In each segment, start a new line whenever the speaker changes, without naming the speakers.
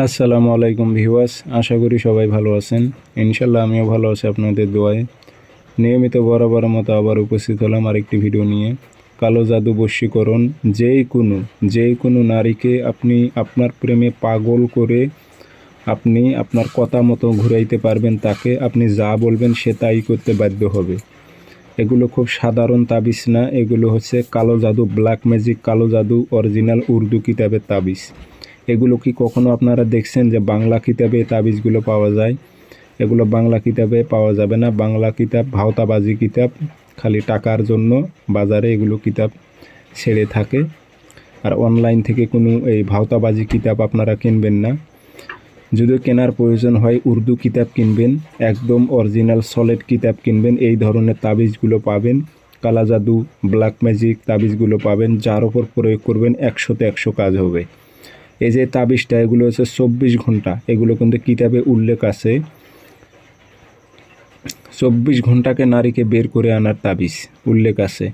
আসসালামু আলাইকুম ভিউয়ার্স, আশা করি সবাই ভালো আছেন। ইনশাল্লাহ আমিও ভালো আছি আপনাদের দোয়ায়। নিয়মিত বরাবর মতো আবার উপস্থিত হলাম আরেকটি ভিডিও নিয়ে। কালো জাদু বশীকরণ যেই কোনো যেই কোনো নারীকে আপনি আপনার প্রেমে পাগল করে আপনি আপনার কথা মতো ঘুরাইতে পারবেন, তাকে আপনি যা বলবেন সে তাই করতে বাধ্য হবে। এগুলো খুব সাধারণ তাবিজ না, এগুলো হচ্ছে কালো জাদু ব্ল্যাক ম্যাজিক কালো জাদু অরিজিনাল উর্দু কিতাবের তাবিজ। এগুলো কি কখনো আপনারা দেখছেন যে বাংলা কিতাবে তাবিজগুলো পাওয়া যায়? এগুলো বাংলা কিতাবে পাওয়া যাবে না। বাংলা কিতাব, ভাওতাবাজি কিতাব, খালি টাকার জন্য বাজারে এগুলো কিতাব ছেড়ে থাকে। আর অনলাইন থেকে কোনো এই ভাওতাবাজি কিতাব আপনারা কিনবেন না। যদি কেনার প্রয়োজন হয়, উর্দু কিতাব কিনবেন, একদম অরিজিনাল সলিড কিতাব কিনবেন, এই ধরনের তাবিজগুলো পাবেন। কালা জাদু, ব্ল্যাক ম্যাজিক তাবিজগুলো পাবেন, যার ওপর প্রয়োগ করবেন, একশোতে একশো কাজ হবে। এই যে তাবিজটা, এগুলো হচ্ছে চব্বিশ ঘণ্টা। এগুলো কিন্তু কিতাবে উল্লেখ আছে। চব্বিশ ঘন্টাকে নারীকে বের করে আনার তাবিজ উল্লেখ আছে।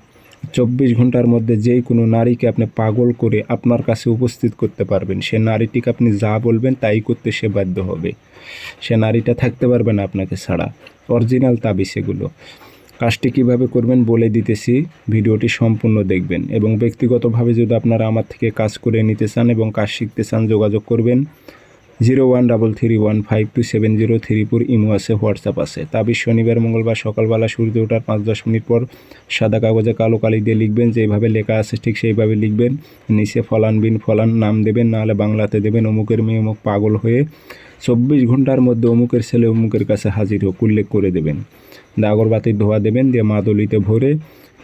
চব্বিশ ঘণ্টার মধ্যে যেই কোনো নারীকে আপনি পাগল করে আপনার কাছে উপস্থিত করতে পারবেন। সে নারীটিকে আপনি যা বলবেন, তাই করতে সে বাধ্য হবে। সে নারীটা থাকতে পারবে না আপনাকে ছাড়া। অরিজিনাল তাবিজ এগুলো। কাজটি কীভাবে করবেন বলে দিতেছি, ভিডিওটি সম্পূর্ণ দেখবেন এবং ব্যক্তিগতভাবে যদি আপনারা আমার থেকে কাজ করে নিতে চান এবং কাজ শিখতে চান, যোগাযোগ করবেন। Zero one double three one five two seven zero three four imo আছে, হোয়াটসঅ্যাপ আছে। তাবিজ শনিবার, মঙ্গলবার সকালবেলা সূর্য ওঠার পাঁচ দশ মিনিট পর সাদা কাগজে কালো কালি দিয়ে লিখবেন যেভাবে লেখা আছে ঠিক সেইভাবে লিখবেন। নিচে ফলান বিন ফলান নাম দেবেন, নাহলে বাংলাতে দেবেন, অমুকের মেয়ে অমুক পাগল হয়ে চব্বিশ ঘণ্টার মধ্যে অমুকের ছেলে অমুকের কাছে হাজির হোক উল্লেখ করে দেবেন। দিয়ে আগরবাতির ধোয়া দেবেন, দিয়ে মাদলিতে ভরে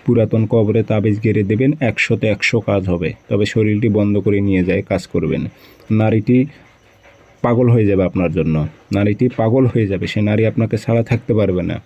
পুরাতন কবরে তাবিজ গেড়ে দেবেন, একশোতে একশো কাজ হবে। তবে শরীরটি বন্ধ করে নিয়ে যায়, কাজ করবেন। নারীটি পাগল হয়ে যাবে আপনার জন্য। নারীটি পাগল হয়ে যাবে, সে নারী আপনাকে ছাড়া থাকতে পারবে না।